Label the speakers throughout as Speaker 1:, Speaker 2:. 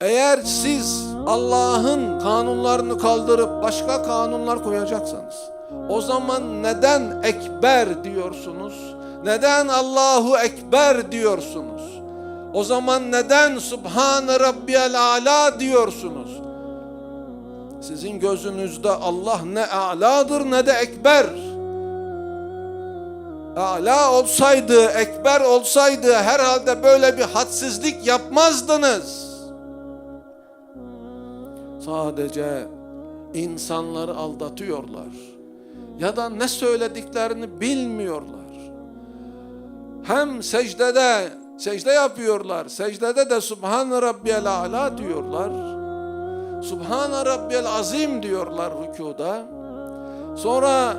Speaker 1: Eğer siz Allah'ın kanunlarını kaldırıp başka kanunlar koyacaksanız o zaman neden ekber diyorsunuz? Neden Allahu ekber diyorsunuz? O zaman neden Subhane Rabbiyel Ala diyorsunuz? Sizin gözünüzde Allah ne aladır ne de ekber. Ala olsaydı, ekber olsaydı herhalde böyle bir hadsizlik yapmazdınız. Sadece insanları aldatıyorlar. Ya da ne söylediklerini bilmiyorlar. Hem secdede secde yapıyorlar. Secdede de Subhan Rabbiyel Ala diyorlar. Subhan Rabbiyel Azim diyorlar rükuda. Sonra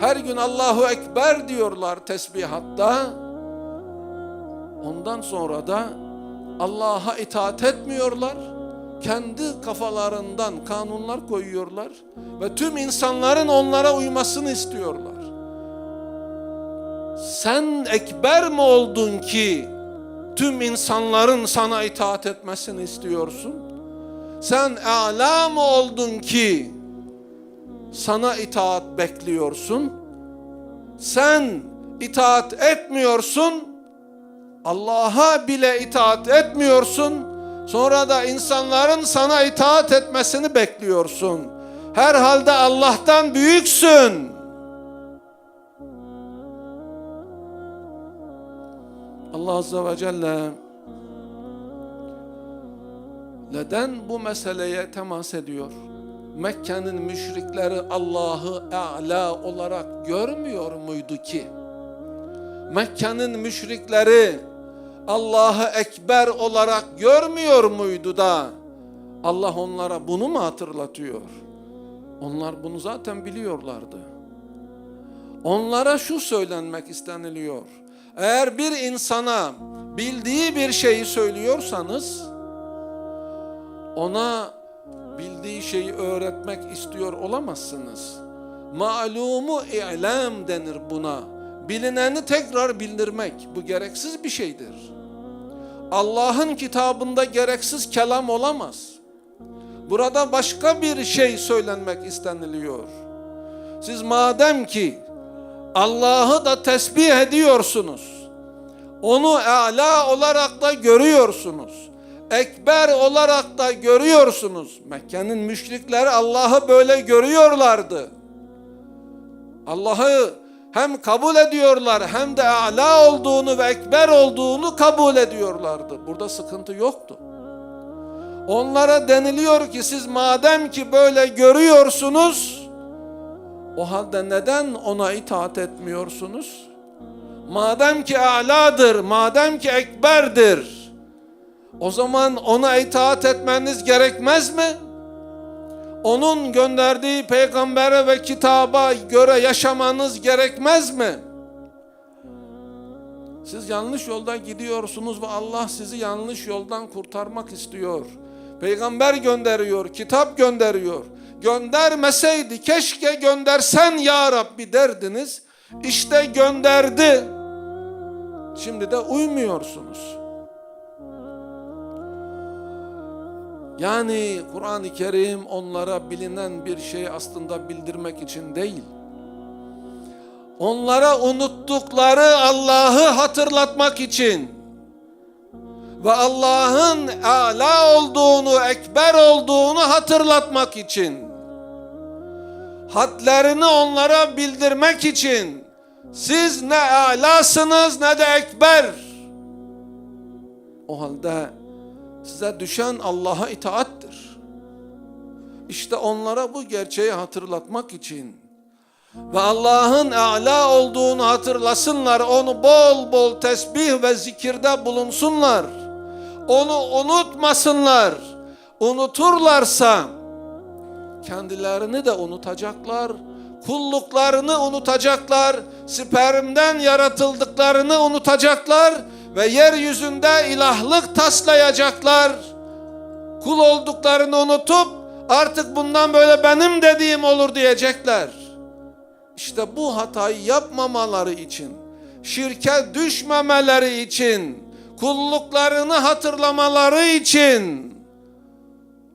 Speaker 1: her gün Allahu Ekber diyorlar tesbihatta. Ondan sonra da Allah'a itaat etmiyorlar. Kendi kafalarından kanunlar koyuyorlar ve tüm insanların onlara uymasını istiyorlar. Sen ekber mi oldun ki tüm insanların sana itaat etmesini istiyorsun? Sen âlâ mı oldun ki sana itaat bekliyorsun? Sen itaat etmiyorsun, Allah'a bile itaat etmiyorsun, sonra da insanların sana itaat etmesini bekliyorsun. Herhalde Allah'tan büyüksün. Allah Azze ve Celle neden bu meseleye temas ediyor? Mekke'nin müşrikleri Allah'ı A'la olarak görmüyor muydu ki? Mekke'nin müşrikleri Allah'ı Ekber olarak görmüyor muydu da Allah onlara bunu mu hatırlatıyor? Onlar bunu zaten biliyorlardı. Onlara şu söylenmek isteniliyor. Eğer bir insana bildiği bir şeyi söylüyorsanız ona bildiği şeyi öğretmek istiyor olamazsınız. Malumu i'lam denir buna. Bilineni tekrar bildirmek bu gereksiz bir şeydir. Allah'ın kitabında gereksiz kelam olamaz. Burada başka bir şey söylenmek isteniliyor. Siz madem ki Allah'ı da tesbih ediyorsunuz. Onu âlâ olarak da görüyorsunuz. Ekber olarak da görüyorsunuz. Mekke'nin müşrikleri Allah'ı böyle görüyorlardı. Allah'ı hem kabul ediyorlar hem de âlâ olduğunu ve ekber olduğunu kabul ediyorlardı. Burada sıkıntı yoktu. Onlara deniliyor ki siz madem ki böyle görüyorsunuz o halde neden ona itaat etmiyorsunuz? Madem ki a'ladır, madem ki ekberdir, o zaman ona itaat etmeniz gerekmez mi? Onun gönderdiği peygambere ve kitaba göre yaşamanız gerekmez mi? Siz yanlış yolda gidiyorsunuz ve Allah sizi yanlış yoldan kurtarmak istiyor. Peygamber gönderiyor, kitap gönderiyor. Göndermeseydi keşke göndersen ya Rabbi derdiniz. İşte gönderdi. Şimdi de uymuyorsunuz. Yani Kur'an-ı Kerim onlara bilinen bir şey aslında bildirmek için değil. Onlara unuttukları Allah'ı hatırlatmak için ve Allah'ın ala olduğunu, ekber olduğunu hatırlatmak için hadlerini onlara bildirmek için siz ne alasınız ne de ekber. O halde size düşen Allah'a itaattir. İşte onlara bu gerçeği hatırlatmak için ve Allah'ın a'la olduğunu hatırlasınlar, onu bol bol tesbih ve zikirde bulunsunlar. Onu unutmasınlar. Unuturlarsa kendilerini de unutacaklar, kulluklarını unutacaklar, spermden yaratıldıklarını unutacaklar ve yeryüzünde ilahlık taslayacaklar. Kul olduklarını unutup artık bundan böyle benim dediğim olur diyecekler. İşte bu hatayı yapmamaları için, şirke düşmemeleri için, kulluklarını hatırlamaları için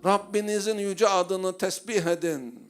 Speaker 1: Rabbinizin yüce adını tesbih edin.